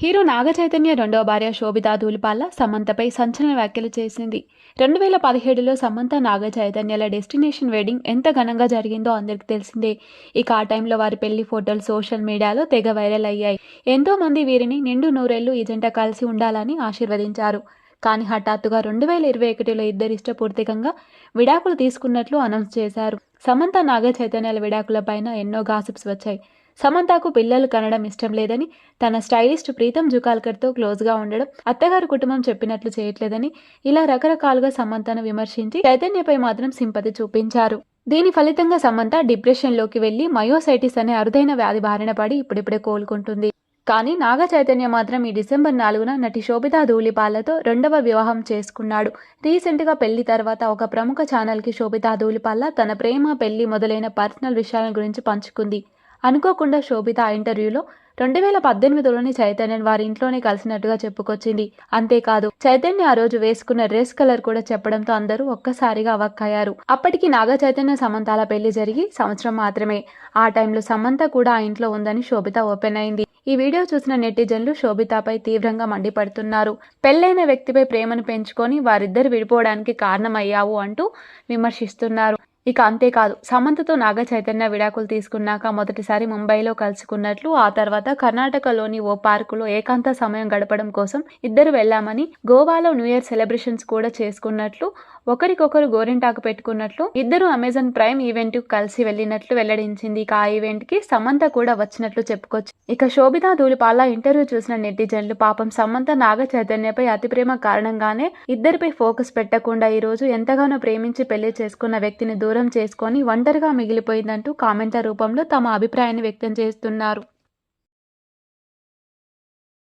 Hero Naga Chaitanya రెండవ భార్య శోభితా ధూళిపాల సమంతపై సంచలన వ్యాఖ్యలు చేసింది. రెండు వేల పదిహేడులో సమంత నాగచైతన్యల డెస్టినేషన్ వెడ్డింగ్ ఎంత ఘనంగా జరిగిందో అందరికీ తెలిసిందే. ఇక ఆ టైంలో వారి పెళ్ళి ఫోటోలు సోషల్ మీడియాలో తెగ వైరల్ అయ్యాయి. ఎంతో మంది వీరిని నిండు నూరేళ్ళు ఈ జంట కలిసి ఉండాలని ఆశీర్వదించారు. కానీ హఠాత్తుగా రెండు వేల ఇరవై ఒకటిలో ఇద్దరు ఇష్టపూర్తికంగా విడాకులు తీసుకున్నట్లు అనౌన్స్ చేశారు. సమంత నాగ చైతన్యాల విడాకులపైన ఎన్నో గాసిప్స్ వచ్చాయి. సమంతకు పిల్లలు కనడం ఇష్టం లేదని తన స్టైలిస్ట్ ప్రీతం జుకాల్కర్తో క్లోజ్గా ఉండడం అత్తగారి కుటుంబం చెప్పినట్లు చేయట్లేదని ఇలా రకరకాలుగా సమంతను విమర్శించి చైతన్యపై మాత్రం సింపతి చూపించారు. దీని ఫలితంగా సమంత డిప్రెషన్లోకి వెళ్ళి మయోసైటిస్ అనే అరుదైన వ్యాధి బారిన పడి ఇప్పుడిప్పుడే కోలుకుంటుంది. కానీ నాగ చైతన్య మాత్రం ఈ డిసెంబర్ నాలుగున నటి శోభితా ధూళిపాలతో రెండవ వివాహం చేసుకున్నాడు. రీసెంట్గా పెళ్ళి తర్వాత ఒక ప్రముఖ ఛానల్కి శోభితా ధూళిపాల తన ప్రేమ పెళ్ళి మొదలైన పర్సనల్ విషయాల గురించి పంచుకుంది. అనుకోకుండా శోభిత ఆ ఇంటర్వ్యూలో రెండు వేల పద్దెనిమిదిలోని చైతన్యన్ వారి ఇంట్లోనే కలిసినట్టుగా చెప్పుకొచ్చింది. అంతేకాదు చైతన్య ఆ రోజు వేసుకున్న డ్రెస్ కలర్ కూడా చెప్పడంతో అందరూ ఒక్కసారిగా అవక్కయ్యారు. అప్పటికి నాగ చైతన్య సమంతాల పెళ్ళి జరిగి సంవత్సరం మాత్రమే. ఆ టైంలో సమంత కూడా ఆ ఇంట్లో ఉందని శోభిత ఓపెన్ అయింది. ఈ వీడియో చూసిన నెటిజన్లు శోభితాపై తీవ్రంగా మండిపడుతున్నారు. పెళ్ళైన వ్యక్తిపై ప్రేమను పెంచుకొని వారిద్దరు విడిపోవడానికి కారణమయ్యావు అంటూ విమర్శిస్తున్నారు. ఇక అంతేకాదు సమంతతో నాగ చైతన్య విడాకులు తీసుకున్నాక మొదటిసారి ముంబైలో కలుసుకున్నట్లు ఆ తర్వాత కర్ణాటకలోని ఓ పార్కులో ఏకాంత సమయం గడపడం కోసం ఇద్దరు వెళ్ళామని గోవాలో న్యూ ఇయర్ సెలబ్రేషన్స్ కూడా చేసుకున్నట్లు ఒకరికొకరు గోరింటాకు పెట్టుకున్నట్లు ఇద్దరు అమెజాన్ ప్రైమ్ ఈవెంట్కు కలిసి వెళ్ళినట్లు వెల్లడించింది. ఇక ఆ ఈవెంట్కి సమంత కూడా వచ్చినట్లు చెప్పుకోవచ్చు. ఇక శోభితా ధూళిపాల ఇంటర్వ్యూ చూసిన నెటిజన్లు పాపం సమంత నాగ చైతన్యపై అతి ప్రేమ కారణంగానే ఇద్దరిపై ఫోకస్ పెట్టకుండా ఈ రోజు ఎంతగానో ప్రేమించి పెళ్ళి చేసుకున్న వ్యక్తిని దూరం దూరం చేసుకొని ఒంటరిగా మిగిలిపోయిందంటూ కామెంట్ల రూపంలో తమ అభిప్రాయాన్ని వ్యక్తం చేస్తున్నారు.